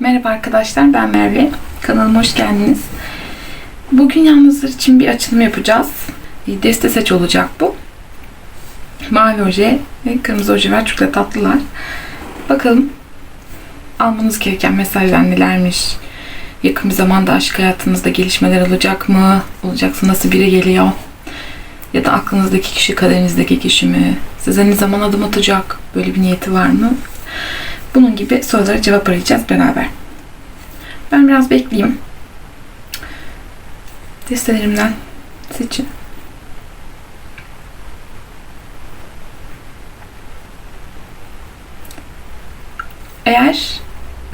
Merhaba arkadaşlar ben Merve. Kanalıma hoş geldiniz. Bugün yalnızlar için bir açılım yapacağız. Deste seç olacak bu. Mavi oje ve kırmızı oje var. Çok da tatlılar. Bakalım almanız gereken mesajlar nelermiş? Yakın bir zamanda aşk hayatınızda gelişmeler olacak mı? Olacaksa nasıl biri geliyor? Ya da aklınızdaki kişi kaderinizdeki kişi mi? Size ne zaman adım atacak? Böyle bir niyeti var mı? Bunun gibi sorulara cevap arayacağız beraber. Ben biraz bekleyeyim. Destelerimden seçin. Eğer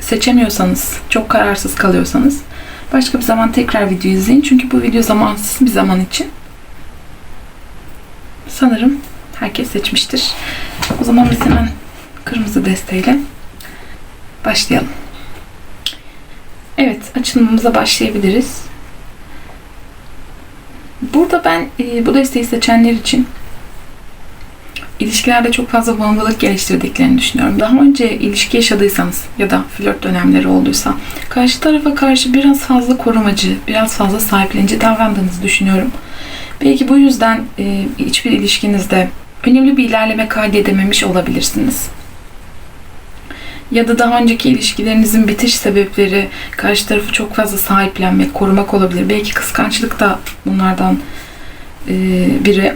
seçemiyorsanız, çok kararsız kalıyorsanız başka bir zaman tekrar video izleyin. Çünkü bu video zamansız bir zaman için. Sanırım herkes seçmiştir. O zaman biz hemen kırmızı desteğiyle başlayalım. Evet, açılımımıza başlayabiliriz. Burada ben e, bu desteği seçenler için ilişkilerde çok fazla bağımlılık geliştirdiklerini düşünüyorum. Daha önce ilişki yaşadıysanız ya da flört dönemleri olduysa karşı tarafa karşı biraz fazla korumacı, biraz fazla sahiplenici davrandığınızı düşünüyorum. Belki bu yüzden e, hiçbir ilişkinizde önemli bir ilerleme kaydedememiş olabilirsiniz. Ya da daha önceki ilişkilerinizin bitiş sebepleri karşı tarafı çok fazla sahiplenmek, korumak olabilir. Belki kıskançlık da bunlardan e, biri.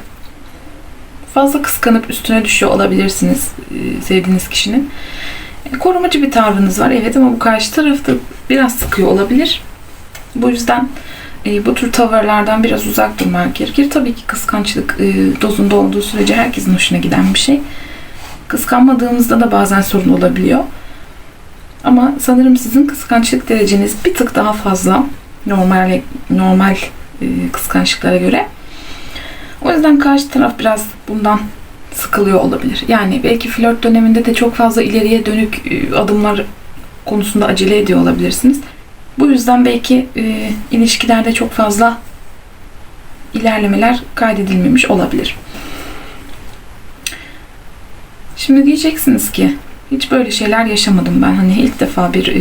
Fazla kıskanıp üstüne düşüyor olabilirsiniz e, sevdiğiniz kişinin. E, korumacı bir tavrınız var evet ama bu karşı tarafta biraz sıkıyor olabilir. Bu yüzden e, bu tür tavırlardan biraz uzak durmak gerekir. Tabii ki kıskançlık e, dozunda olduğu sürece herkesin hoşuna giden bir şey. Kıskanmadığımızda da bazen sorun olabiliyor. Ama sanırım sizin kıskançlık dereceniz bir tık daha fazla normal normal e, kıskançlıklara göre. O yüzden karşı taraf biraz bundan sıkılıyor olabilir. Yani belki flört döneminde de çok fazla ileriye dönük e, adımlar konusunda acele ediyor olabilirsiniz. Bu yüzden belki e, ilişkilerde çok fazla ilerlemeler kaydedilmemiş olabilir. Şimdi diyeceksiniz ki hiç böyle şeyler yaşamadım ben. Hani ilk defa bir e,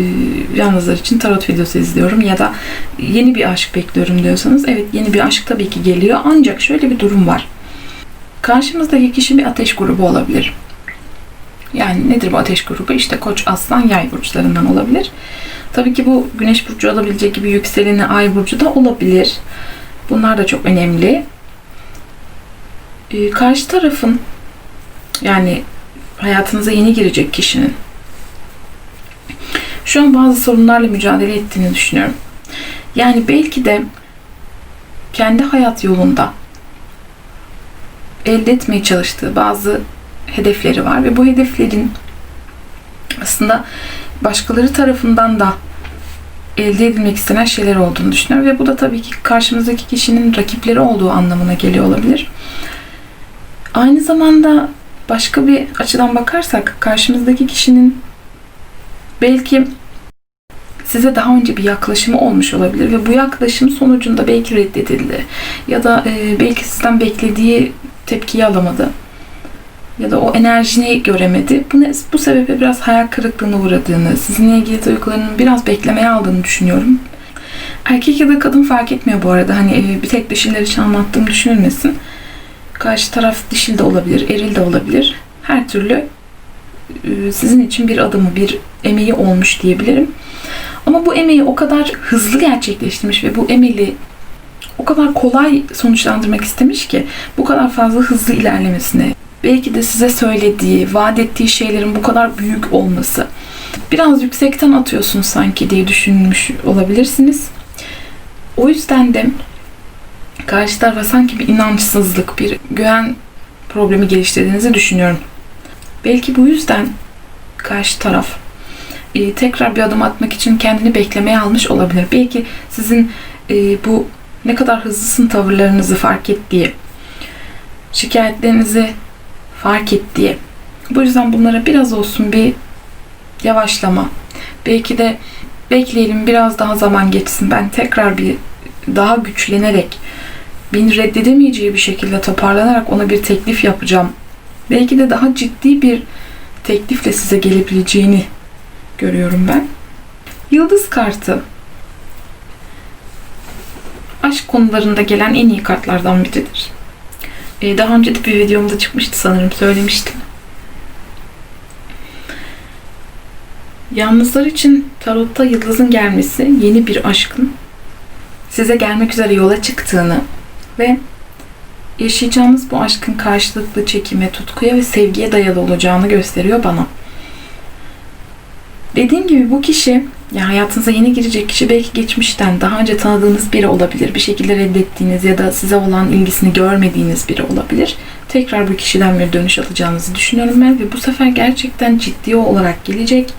yalnızlar için tarot videosu izliyorum ya da yeni bir aşk bekliyorum diyorsanız evet yeni bir aşk tabii ki geliyor ancak şöyle bir durum var. Karşımızdaki kişi bir ateş grubu olabilir. Yani nedir bu ateş grubu? İşte koç, aslan, yay burçlarından olabilir. Tabii ki bu güneş burcu olabilecek gibi yükseleni ay burcu da olabilir. Bunlar da çok önemli. Ee, karşı tarafın yani hayatınıza yeni girecek kişinin şu an bazı sorunlarla mücadele ettiğini düşünüyorum. Yani belki de kendi hayat yolunda elde etmeye çalıştığı bazı hedefleri var ve bu hedeflerin aslında başkaları tarafından da elde edilmek istenen şeyler olduğunu düşünüyorum ve bu da tabii ki karşımızdaki kişinin rakipleri olduğu anlamına geliyor olabilir. Aynı zamanda başka bir açıdan bakarsak karşımızdaki kişinin belki size daha önce bir yaklaşımı olmuş olabilir ve bu yaklaşım sonucunda belki reddedildi ya da e, belki sizden beklediği tepkiyi alamadı ya da o enerjini göremedi. Bu, ne, bu sebeple biraz hayal kırıklığına uğradığını, sizinle ilgili duygularının biraz beklemeye aldığını düşünüyorum. Erkek ya da kadın fark etmiyor bu arada. Hani e, bir tek dişiler için anlattığım düşünülmesin. Karşı taraf dişil de olabilir, eril de olabilir. Her türlü e, sizin için bir adımı, bir emeği olmuş diyebilirim. Ama bu emeği o kadar hızlı gerçekleştirmiş ve bu emeği o kadar kolay sonuçlandırmak istemiş ki bu kadar fazla hızlı ilerlemesine belki de size söylediği, vaat ettiği şeylerin bu kadar büyük olması biraz yüksekten atıyorsun sanki diye düşünmüş olabilirsiniz. O yüzden de karşı tarafa sanki bir inançsızlık, bir güven problemi geliştirdiğinizi düşünüyorum. Belki bu yüzden karşı taraf e, tekrar bir adım atmak için kendini beklemeye almış olabilir. Belki sizin e, bu ne kadar hızlısın tavırlarınızı fark ettiği, şikayetlerinizi fark ettiği. Bu yüzden bunlara biraz olsun bir yavaşlama. Belki de bekleyelim biraz daha zaman geçsin. Ben tekrar bir daha güçlenerek beni reddedemeyeceği bir şekilde toparlanarak ona bir teklif yapacağım. Belki de daha ciddi bir teklifle size gelebileceğini görüyorum ben. Yıldız kartı aşk konularında gelen en iyi kartlardan biridir. Ee, daha önce de bir videomda çıkmıştı sanırım söylemiştim. Yalnızlar için tarotta yıldızın gelmesi yeni bir aşkın size gelmek üzere yola çıktığını ve yaşayacağımız bu aşkın karşılıklı çekime, tutkuya ve sevgiye dayalı olacağını gösteriyor bana. Dediğim gibi bu kişi, ya hayatınıza yeni girecek kişi belki geçmişten daha önce tanıdığınız biri olabilir. Bir şekilde reddettiğiniz ya da size olan ilgisini görmediğiniz biri olabilir. Tekrar bu kişiden bir dönüş alacağınızı düşünüyorum ben ve bu sefer gerçekten ciddi olarak gelecek.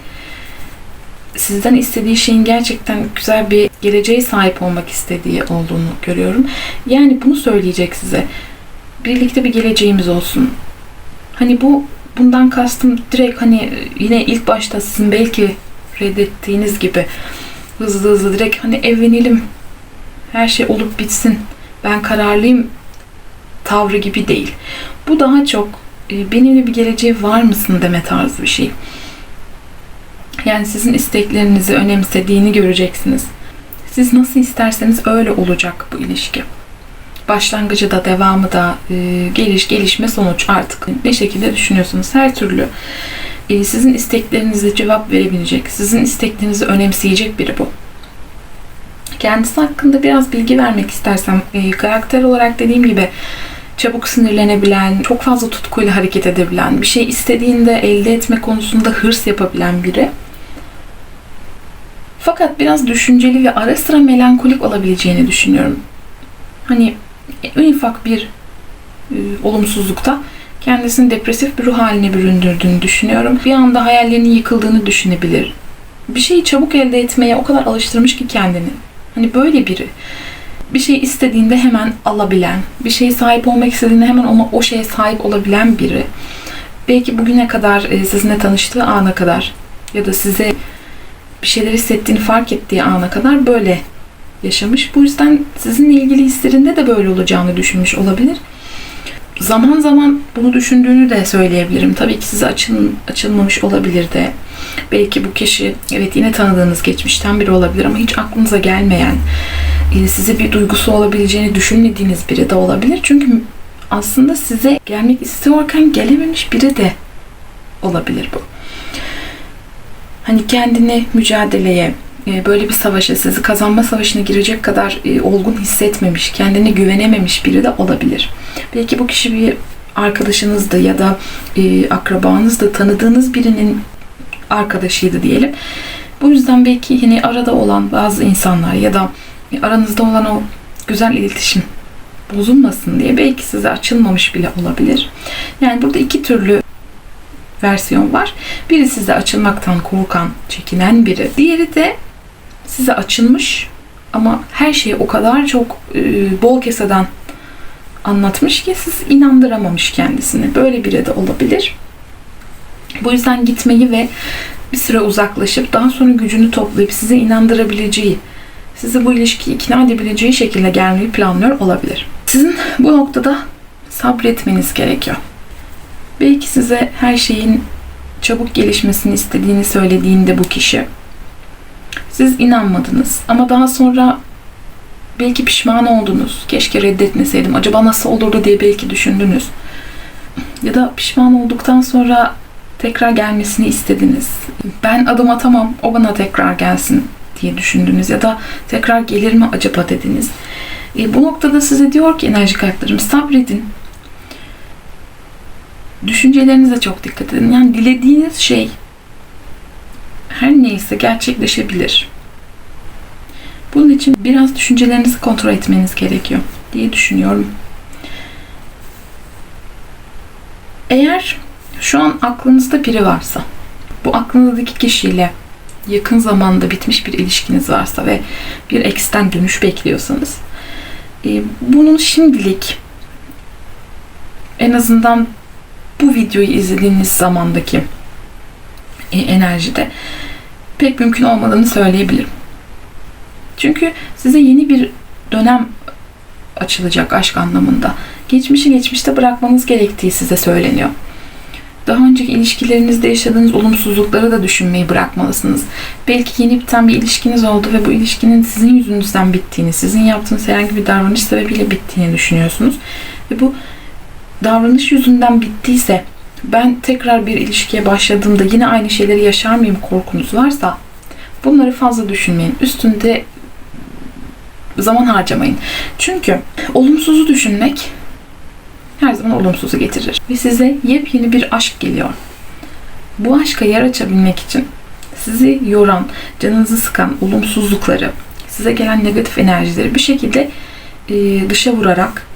Sizden istediği şeyin gerçekten güzel bir geleceğe sahip olmak istediği olduğunu görüyorum. Yani bunu söyleyecek size. Birlikte bir geleceğimiz olsun. Hani bu bundan kastım direkt hani yine ilk başta sizin belki reddettiğiniz gibi hızlı hızlı direkt hani evlenelim her şey olup bitsin ben kararlıyım tavrı gibi değil. Bu daha çok e, benimle bir geleceği var mısın deme tarzı bir şey. Yani sizin isteklerinizi önemsediğini göreceksiniz. Siz nasıl isterseniz öyle olacak bu ilişki. Başlangıcı da devamı da e, geliş gelişme sonuç artık ne şekilde düşünüyorsunuz her türlü e, sizin isteklerinize cevap verebilecek, sizin isteklerinizi önemseyecek biri bu. Kendisi hakkında biraz bilgi vermek istersem e, karakter olarak dediğim gibi çabuk sinirlenebilen, çok fazla tutkuyla hareket edebilen, bir şey istediğinde elde etme konusunda hırs yapabilen biri. Fakat biraz düşünceli ve ara sıra melankolik olabileceğini düşünüyorum. Hani en ufak bir e, olumsuzlukta kendisini depresif bir ruh haline büründürdüğünü düşünüyorum. Bir anda hayallerinin yıkıldığını düşünebilir. Bir şeyi çabuk elde etmeye o kadar alıştırmış ki kendini. Hani böyle biri. Bir şey istediğinde hemen alabilen, bir şeye sahip olmak istediğinde hemen ona o şeye sahip olabilen biri. Belki bugüne kadar e, sizinle tanıştığı ana kadar ya da size bir şeyler hissettiğini fark ettiği ana kadar böyle yaşamış. Bu yüzden sizinle ilgili hislerinde de böyle olacağını düşünmüş olabilir. Zaman zaman bunu düşündüğünü de söyleyebilirim. Tabii ki size açın, açılmamış olabilir de. Belki bu kişi evet yine tanıdığınız geçmişten biri olabilir ama hiç aklınıza gelmeyen, e, size bir duygusu olabileceğini düşünmediğiniz biri de olabilir. Çünkü aslında size gelmek istiyorken gelememiş biri de olabilir bu. Hani kendini mücadeleye, e, böyle bir savaşa, sizi kazanma savaşına girecek kadar e, olgun hissetmemiş, kendine güvenememiş biri de olabilir. Belki bu kişi bir arkadaşınızdı ya da e, akrabanızdı, tanıdığınız birinin arkadaşıydı diyelim. Bu yüzden belki yine arada olan bazı insanlar ya da aranızda olan o güzel iletişim bozulmasın diye belki size açılmamış bile olabilir. Yani burada iki türlü versiyon var. Biri size açılmaktan korkan, çekinen biri. Diğeri de size açılmış ama her şeyi o kadar çok e, bol keseden anlatmış ki siz inandıramamış kendisini. Böyle biri de olabilir. Bu yüzden gitmeyi ve bir süre uzaklaşıp daha sonra gücünü toplayıp size inandırabileceği, sizi bu ilişkiyi ikna edebileceği şekilde gelmeyi planlıyor olabilir. Sizin bu noktada sabretmeniz gerekiyor. Belki size her şeyin çabuk gelişmesini istediğini söylediğinde bu kişi siz inanmadınız ama daha sonra belki pişman oldunuz. Keşke reddetmeseydim. Acaba nasıl olurdu diye belki düşündünüz. Ya da pişman olduktan sonra tekrar gelmesini istediniz. Ben adım atamam, o bana tekrar gelsin diye düşündünüz ya da tekrar gelir mi acaba dediniz. E, bu noktada size diyor ki enerji kartlarım sabredin. Düşüncelerinize çok dikkat edin. Yani dilediğiniz şey her neyse gerçekleşebilir. Bunun için biraz düşüncelerinizi kontrol etmeniz gerekiyor diye düşünüyorum. Eğer şu an aklınızda biri varsa, bu aklınızdaki kişiyle yakın zamanda bitmiş bir ilişkiniz varsa ve bir eksten dönüş bekliyorsanız, e, bunun şimdilik en azından bu videoyu izlediğiniz zamandaki e, enerjide pek mümkün olmadığını söyleyebilirim. Çünkü size yeni bir dönem açılacak aşk anlamında. Geçmişi geçmişte bırakmanız gerektiği size söyleniyor. Daha önceki ilişkilerinizde yaşadığınız olumsuzlukları da düşünmeyi bırakmalısınız. Belki yeni biten bir ilişkiniz oldu ve bu ilişkinin sizin yüzünüzden bittiğini, sizin yaptığınız herhangi bir davranış sebebiyle bittiğini düşünüyorsunuz. Ve bu davranış yüzünden bittiyse ben tekrar bir ilişkiye başladığımda yine aynı şeyleri yaşar mıyım korkunuz varsa bunları fazla düşünmeyin. Üstünde zaman harcamayın. Çünkü olumsuzu düşünmek her zaman olumsuzu getirir. Ve size yepyeni bir aşk geliyor. Bu aşka yer açabilmek için sizi yoran, canınızı sıkan olumsuzlukları, size gelen negatif enerjileri bir şekilde dışa vurarak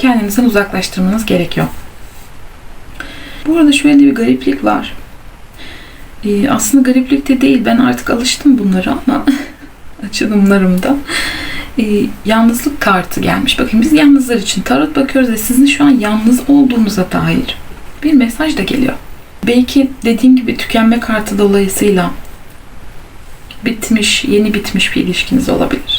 kendinizden uzaklaştırmanız gerekiyor. Bu arada şöyle bir gariplik var. E, aslında gariplik de değil. Ben artık alıştım bunlara ama açılımlarımda e, yalnızlık kartı gelmiş. Bakın biz yalnızlar için tarot bakıyoruz ve sizin şu an yalnız olduğunuza dair bir mesaj da geliyor. Belki dediğim gibi tükenme kartı dolayısıyla bitmiş, yeni bitmiş bir ilişkiniz olabilir.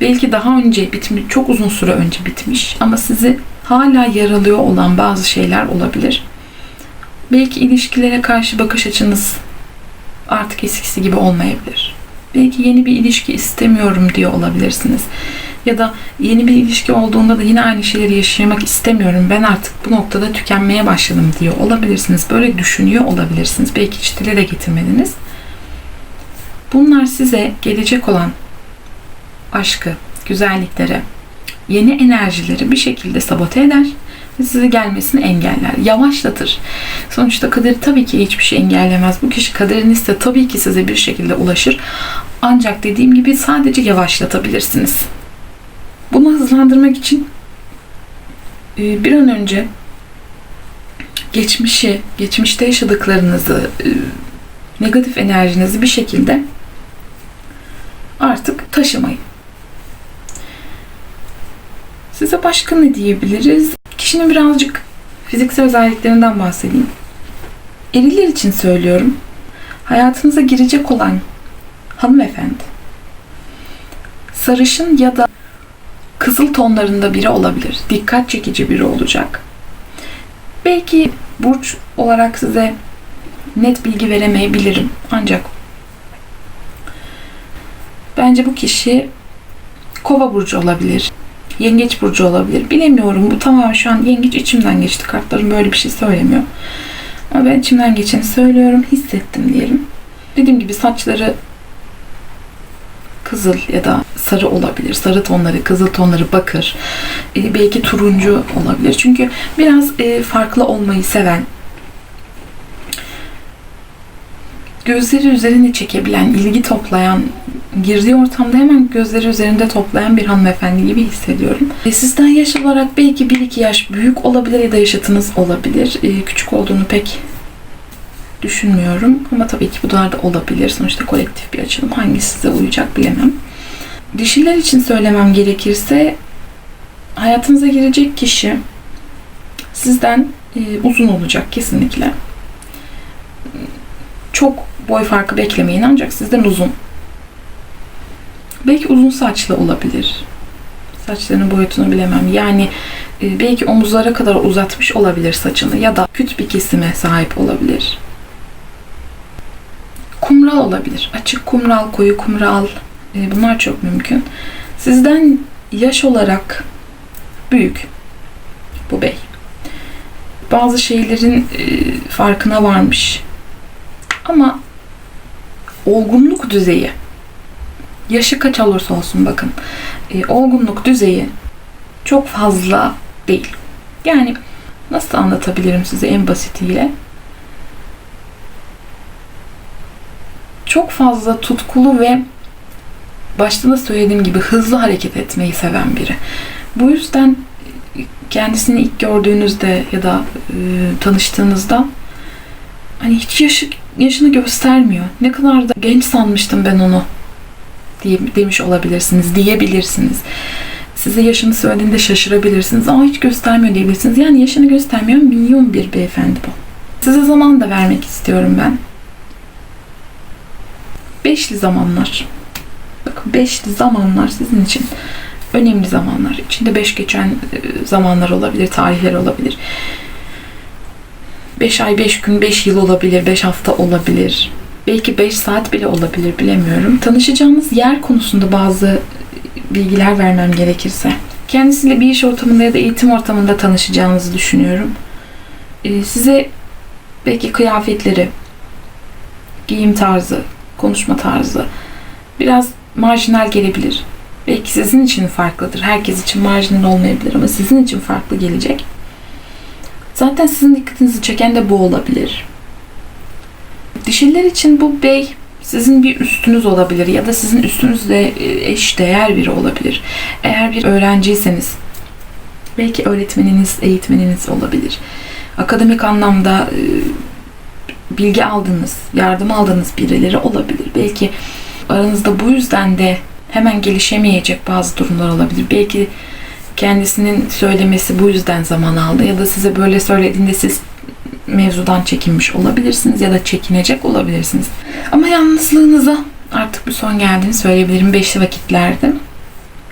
Belki daha önce bitmiş, çok uzun süre önce bitmiş ama sizi hala yaralıyor olan bazı şeyler olabilir. Belki ilişkilere karşı bakış açınız artık eskisi gibi olmayabilir. Belki yeni bir ilişki istemiyorum diyor olabilirsiniz. Ya da yeni bir ilişki olduğunda da yine aynı şeyleri yaşamak istemiyorum. Ben artık bu noktada tükenmeye başladım diyor olabilirsiniz. Böyle düşünüyor olabilirsiniz. Belki hiç dile de getirmediniz. Bunlar size gelecek olan aşkı, güzellikleri, yeni enerjileri bir şekilde sabote eder ve size gelmesini engeller, yavaşlatır. Sonuçta kader tabii ki hiçbir şey engellemez. Bu kişi kaderinizde tabii ki size bir şekilde ulaşır. Ancak dediğim gibi sadece yavaşlatabilirsiniz. Bunu hızlandırmak için e, bir an önce geçmişi, geçmişte yaşadıklarınızı, e, negatif enerjinizi bir şekilde artık taşımayın. Size başka ne diyebiliriz? Kişinin birazcık fiziksel özelliklerinden bahsedeyim. Eriler için söylüyorum. Hayatınıza girecek olan hanımefendi sarışın ya da kızıl tonlarında biri olabilir. Dikkat çekici biri olacak. Belki burç olarak size net bilgi veremeyebilirim. Ancak bence bu kişi kova burcu olabilir. Yengeç burcu olabilir. Bilemiyorum. Bu tamamen şu an yengeç içimden geçti. Kartlarım böyle bir şey söylemiyor. Ama ben içimden geçeni söylüyorum. Hissettim diyelim. Dediğim gibi saçları kızıl ya da sarı olabilir. Sarı tonları, kızıl tonları bakır. Ee, belki turuncu olabilir. Çünkü biraz e, farklı olmayı seven, gözleri üzerine çekebilen, ilgi toplayan, girdiği ortamda hemen gözleri üzerinde toplayan bir hanımefendi gibi hissediyorum. E, sizden yaş olarak belki 1-2 yaş büyük olabilir ya da yaşıtınız olabilir. E, küçük olduğunu pek düşünmüyorum. Ama tabii ki bunlar da olabilir. Sonuçta kolektif bir açılım. Hangisi size uyacak bilemem. Dişiler için söylemem gerekirse hayatınıza girecek kişi sizden e, uzun olacak kesinlikle. Çok boy farkı beklemeyin ancak sizden uzun. Belki uzun saçlı olabilir. Saçlarının boyutunu bilemem. Yani e, belki omuzlara kadar uzatmış olabilir saçını ya da küt bir kesime sahip olabilir. Kumral olabilir. Açık kumral, koyu kumral. E, bunlar çok mümkün. Sizden yaş olarak büyük bu bey. Bazı şeylerin e, farkına varmış. Ama olgunluk düzeyi yaşı kaç olursa olsun bakın e, olgunluk düzeyi çok fazla değil. Yani nasıl anlatabilirim size en basitiyle? Çok fazla tutkulu ve başta da söylediğim gibi hızlı hareket etmeyi seven biri. Bu yüzden kendisini ilk gördüğünüzde ya da e, tanıştığınızda hani hiç yaşı, yaşını göstermiyor. Ne kadar da genç sanmıştım ben onu diye, demiş olabilirsiniz, diyebilirsiniz. Size yaşını söylediğinde şaşırabilirsiniz. Aa hiç göstermiyor diyebilirsiniz. Yani yaşını göstermiyor milyon bir beyefendi bu. Size zaman da vermek istiyorum ben. Beşli zamanlar. Bakın beşli zamanlar sizin için önemli zamanlar. İçinde beş geçen e, zamanlar olabilir, tarihler olabilir. 5 ay, 5 gün, 5 yıl olabilir, 5 hafta olabilir. Belki 5 saat bile olabilir bilemiyorum. Tanışacağınız yer konusunda bazı bilgiler vermem gerekirse. Kendisiyle bir iş ortamında ya da eğitim ortamında tanışacağınızı düşünüyorum. Ee, size belki kıyafetleri, giyim tarzı, konuşma tarzı biraz marjinal gelebilir. Belki sizin için farklıdır. Herkes için marjinal olmayabilir ama sizin için farklı gelecek. Zaten sizin dikkatinizi çeken de bu olabilir. Dişiler için bu bey sizin bir üstünüz olabilir ya da sizin üstünüzle e, eş değer biri olabilir. Eğer bir öğrenciyseniz belki öğretmeniniz, eğitmeniniz olabilir. Akademik anlamda e, bilgi aldığınız, yardım aldığınız birileri olabilir. Belki aranızda bu yüzden de hemen gelişemeyecek bazı durumlar olabilir. Belki kendisinin söylemesi bu yüzden zaman aldı ya da size böyle söylediğinde siz mevzudan çekinmiş olabilirsiniz ya da çekinecek olabilirsiniz. Ama yalnızlığınıza artık bir son geldiğini söyleyebilirim beşli vakitlerde.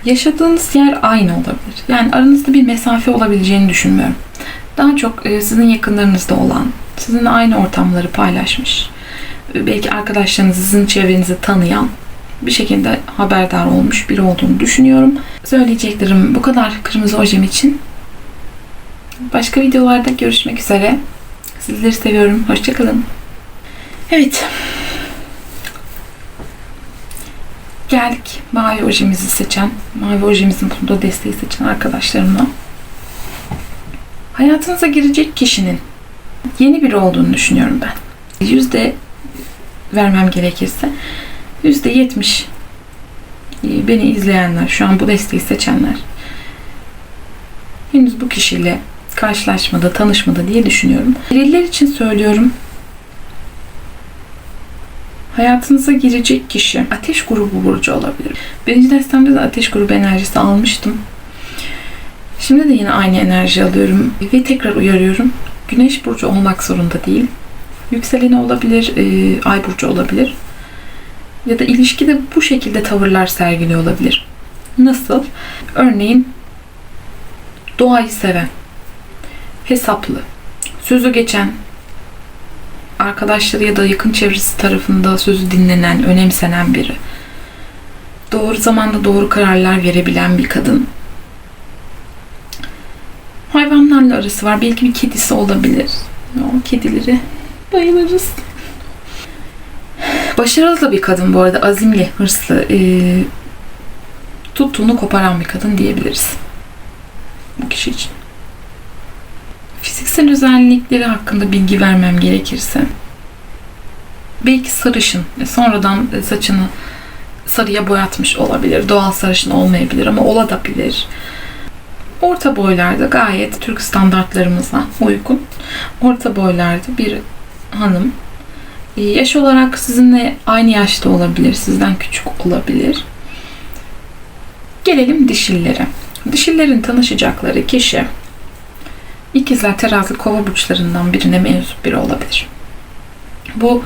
Yaşadığınız yer aynı olabilir. Yani aranızda bir mesafe olabileceğini düşünmüyorum. Daha çok e, sizin yakınlarınızda olan, sizinle aynı ortamları paylaşmış, e, belki arkadaşlarınızı, sizin çevrenizi tanıyan bir şekilde haberdar olmuş biri olduğunu düşünüyorum. Söyleyeceklerim bu kadar kırmızı ojem için. Başka videolarda görüşmek üzere. Sizleri seviyorum. Hoşçakalın. Evet. Geldik mavi ojemizi seçen, mavi ojemizin bulunduğu desteği seçen arkadaşlarımla. Hayatınıza girecek kişinin yeni biri olduğunu düşünüyorum ben. Yüzde vermem gerekirse yüzde yetmiş e, beni izleyenler, şu an bu desteği seçenler henüz bu kişiyle karşılaşmadı, tanışmadı diye düşünüyorum. Bireyler için söylüyorum. Hayatınıza girecek kişi ateş grubu burcu olabilir. Birinci destemde de ateş grubu enerjisi almıştım. Şimdi de yine aynı enerji alıyorum ve tekrar uyarıyorum. Güneş burcu olmak zorunda değil. Yükseleni olabilir, e, ay burcu olabilir. Ya da ilişkide bu şekilde tavırlar sergiliyor olabilir. Nasıl? Örneğin doğayı seven, hesaplı, sözü geçen, arkadaşları ya da yakın çevresi tarafında sözü dinlenen, önemsenen biri. Doğru zamanda doğru kararlar verebilen bir kadın. Hayvanlarla arası var. Belki bir kedisi olabilir. O kedileri bayılırız. Başarılı bir kadın bu arada. Azimli, hırslı. Ee, tuttuğunu koparan bir kadın diyebiliriz. Bu kişi için. Fiziksel özellikleri hakkında bilgi vermem gerekirse. Belki sarışın. e, Sonradan saçını sarıya boyatmış olabilir. Doğal sarışın olmayabilir ama olabilir. Orta boylarda gayet Türk standartlarımıza uygun. Orta boylarda bir hanım. E, Yaş olarak sizinle aynı yaşta olabilir. Sizden küçük olabilir. Gelelim dişillere. Dişillerin tanışacakları kişi İkizler terazi kova burçlarından birine mensup biri olabilir. Bu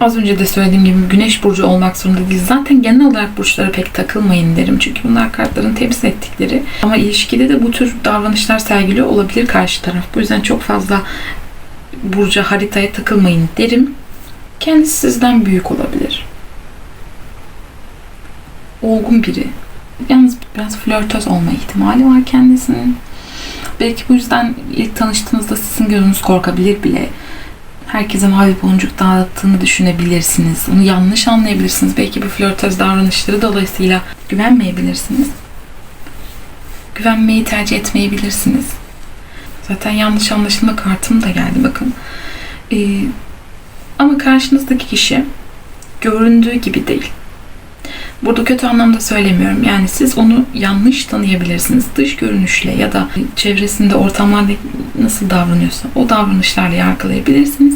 az önce de söylediğim gibi güneş burcu olmak zorunda değil. Zaten genel olarak burçlara pek takılmayın derim. Çünkü bunlar kartların temsil ettikleri. Ama ilişkide de bu tür davranışlar sergiliyor olabilir karşı taraf. Bu yüzden çok fazla burca haritaya takılmayın derim. Kendisi sizden büyük olabilir. Olgun biri. Yalnız biraz flörtöz olma ihtimali var kendisinin. Belki bu yüzden ilk tanıştığınızda sizin gözünüz korkabilir bile. Herkese mavi boncuk dağıttığını düşünebilirsiniz. Onu yanlış anlayabilirsiniz. Belki bu flörtöz davranışları dolayısıyla güvenmeyebilirsiniz. Güvenmeyi tercih etmeyebilirsiniz. Zaten yanlış anlaşılma kartım da geldi bakın. Ee, ama karşınızdaki kişi göründüğü gibi değil. Burada kötü anlamda söylemiyorum. Yani siz onu yanlış tanıyabilirsiniz. Dış görünüşle ya da çevresinde ortamlarda nasıl davranıyorsa o davranışlarla yargılayabilirsiniz.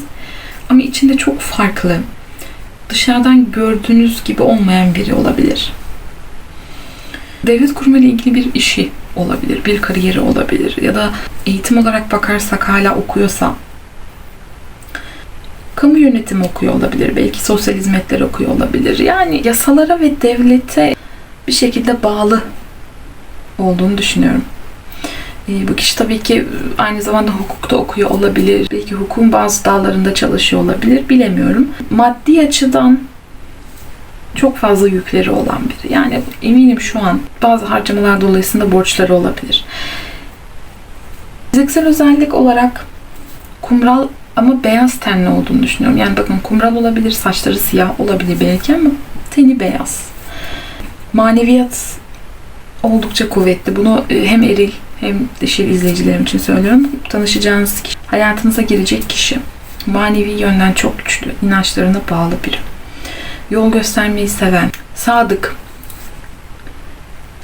Ama içinde çok farklı, dışarıdan gördüğünüz gibi olmayan biri olabilir. Devlet kurumu ile ilgili bir işi olabilir, bir kariyeri olabilir ya da eğitim olarak bakarsak hala okuyorsa kamu yönetimi okuyor olabilir. Belki sosyal hizmetler okuyor olabilir. Yani yasalara ve devlete bir şekilde bağlı olduğunu düşünüyorum. E, bu kişi tabii ki aynı zamanda hukukta okuyor olabilir. Belki hukukun bazı dallarında çalışıyor olabilir. Bilemiyorum. Maddi açıdan çok fazla yükleri olan biri. Yani eminim şu an bazı harcamalar dolayısıyla borçları olabilir. Fiziksel özellik olarak kumral ama beyaz tenli olduğunu düşünüyorum. Yani bakın kumral olabilir, saçları siyah olabilir belki ama teni beyaz. Maneviyat oldukça kuvvetli. Bunu e, hem eril hem dişil izleyicilerim için söylüyorum. Tanışacağınız kişi, hayatınıza girecek kişi manevi yönden çok güçlü, inançlarına bağlı biri. Yol göstermeyi seven, sadık.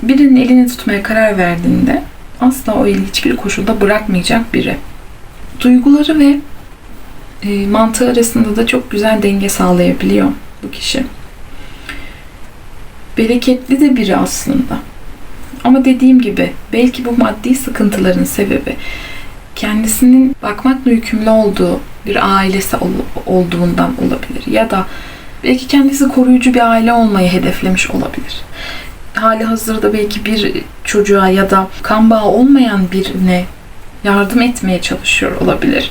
Birinin elini tutmaya karar verdiğinde asla o eli hiçbir koşulda bırakmayacak biri. Duyguları ve e, mantığı arasında da çok güzel denge sağlayabiliyor bu kişi. Bereketli de biri aslında. Ama dediğim gibi belki bu maddi sıkıntıların sebebi kendisinin bakmakla yükümlü olduğu bir ailesi ol- olduğundan olabilir. Ya da belki kendisi koruyucu bir aile olmayı hedeflemiş olabilir. Hali hazırda belki bir çocuğa ya da kan bağı olmayan birine yardım etmeye çalışıyor olabilir.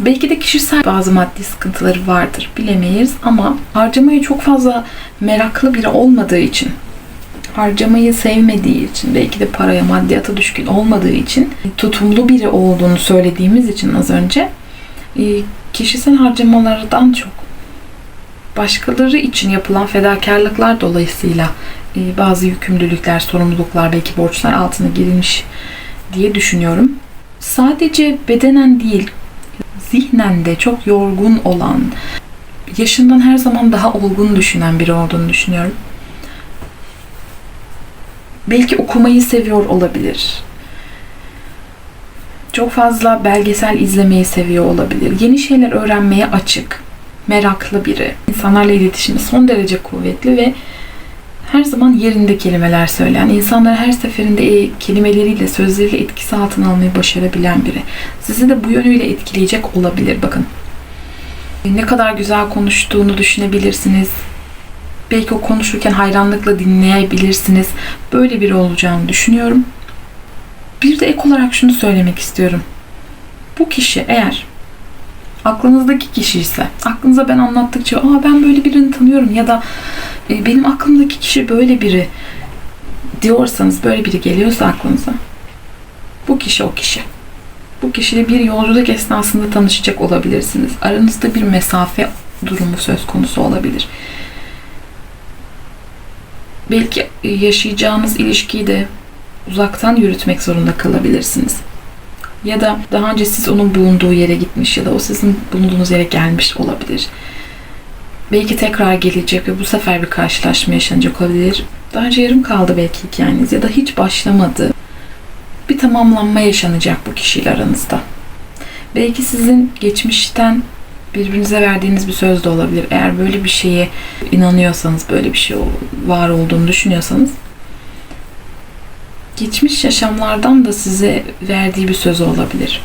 Belki de kişisel bazı maddi sıkıntıları vardır bilemeyiz ama harcamaya çok fazla meraklı biri olmadığı için harcamayı sevmediği için belki de paraya maddiyata düşkün olmadığı için tutumlu biri olduğunu söylediğimiz için az önce e, kişisel harcamalardan çok başkaları için yapılan fedakarlıklar dolayısıyla e, bazı yükümlülükler, sorumluluklar, belki borçlar altına girilmiş diye düşünüyorum. Sadece bedenen değil, zihnen de çok yorgun olan, yaşından her zaman daha olgun düşünen biri olduğunu düşünüyorum. Belki okumayı seviyor olabilir. Çok fazla belgesel izlemeyi seviyor olabilir. Yeni şeyler öğrenmeye açık, meraklı biri. İnsanlarla iletişimi son derece kuvvetli ve her zaman yerinde kelimeler söyleyen, insanları her seferinde e, kelimeleriyle, sözleriyle etkisi altına almayı başarabilen biri. Sizi de bu yönüyle etkileyecek olabilir bakın. Ne kadar güzel konuştuğunu düşünebilirsiniz. Belki o konuşurken hayranlıkla dinleyebilirsiniz. Böyle biri olacağını düşünüyorum. Bir de ek olarak şunu söylemek istiyorum. Bu kişi eğer aklınızdaki kişi ise aklınıza ben anlattıkça aa ben böyle birini tanıyorum ya da e, benim aklımdaki kişi böyle biri diyorsanız böyle biri geliyorsa aklınıza bu kişi o kişi. Bu kişiyle bir yolculuk esnasında tanışacak olabilirsiniz. Aranızda bir mesafe durumu söz konusu olabilir. Belki yaşayacağınız ilişkiyi de uzaktan yürütmek zorunda kalabilirsiniz. Ya da daha önce siz onun bulunduğu yere gitmiş ya da o sizin bulunduğunuz yere gelmiş olabilir. Belki tekrar gelecek ve bu sefer bir karşılaşma yaşanacak olabilir. Daha önce yarım kaldı belki hikayeniz ya da hiç başlamadı. Bir tamamlanma yaşanacak bu kişiyle aranızda. Belki sizin geçmişten birbirinize verdiğiniz bir söz de olabilir. Eğer böyle bir şeye inanıyorsanız, böyle bir şey var olduğunu düşünüyorsanız geçmiş yaşamlardan da size verdiği bir söz olabilir.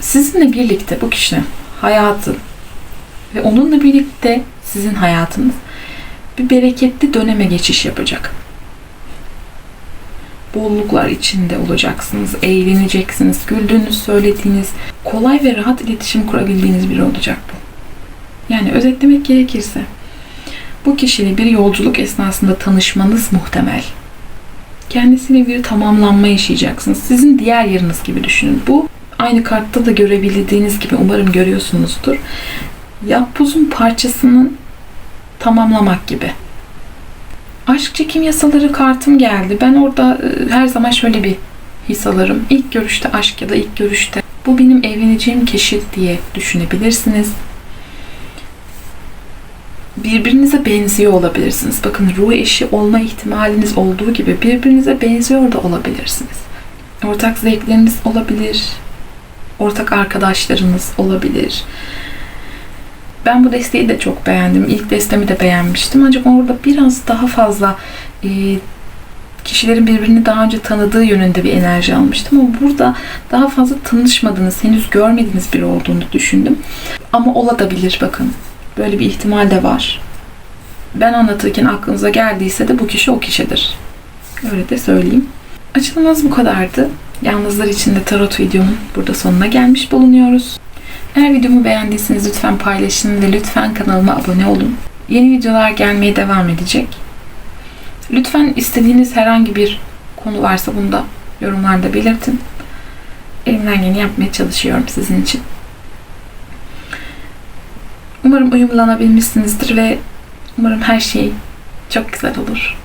Sizinle birlikte bu kişinin hayatı ve onunla birlikte sizin hayatınız bir bereketli döneme geçiş yapacak. Bolluklar içinde olacaksınız, eğleneceksiniz, güldüğünüz, söylediğiniz, kolay ve rahat iletişim kurabildiğiniz biri olacak bu. Yani özetlemek gerekirse bu kişiyle bir yolculuk esnasında tanışmanız muhtemel. Kendisiyle bir tamamlanma yaşayacaksınız. Sizin diğer yarınız gibi düşünün. Bu aynı kartta da görebildiğiniz gibi umarım görüyorsunuzdur. Yapbozun parçasının tamamlamak gibi. Aşk çekim yasaları kartım geldi. Ben orada e, her zaman şöyle bir his alırım. İlk görüşte aşk ya da ilk görüşte bu benim evleneceğim kişi diye düşünebilirsiniz birbirinize benziyor olabilirsiniz. Bakın ruh eşi olma ihtimaliniz olduğu gibi birbirinize benziyor da olabilirsiniz. Ortak zevkleriniz olabilir. Ortak arkadaşlarınız olabilir. Ben bu desteği de çok beğendim. İlk destemi de beğenmiştim. Ancak orada biraz daha fazla e, kişilerin birbirini daha önce tanıdığı yönünde bir enerji almıştım. Ama burada daha fazla tanışmadığınız, henüz görmediğiniz biri olduğunu düşündüm. Ama olabilir bakın. Böyle bir ihtimal de var. Ben anlatırken aklınıza geldiyse de bu kişi o kişidir. Öyle de söyleyeyim. Açılımımız bu kadardı. Yalnızlar için de tarot videomun burada sonuna gelmiş bulunuyoruz. Eğer videomu beğendiyseniz lütfen paylaşın ve lütfen kanalıma abone olun. Yeni videolar gelmeye devam edecek. Lütfen istediğiniz herhangi bir konu varsa bunu da yorumlarda belirtin. Elimden geleni yapmaya çalışıyorum sizin için. Umarım uyumlanabilmişsinizdir ve umarım her şey çok güzel olur.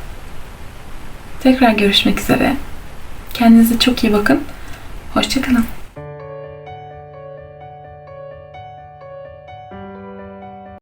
Tekrar görüşmek üzere. Kendinize çok iyi bakın. Hoşçakalın.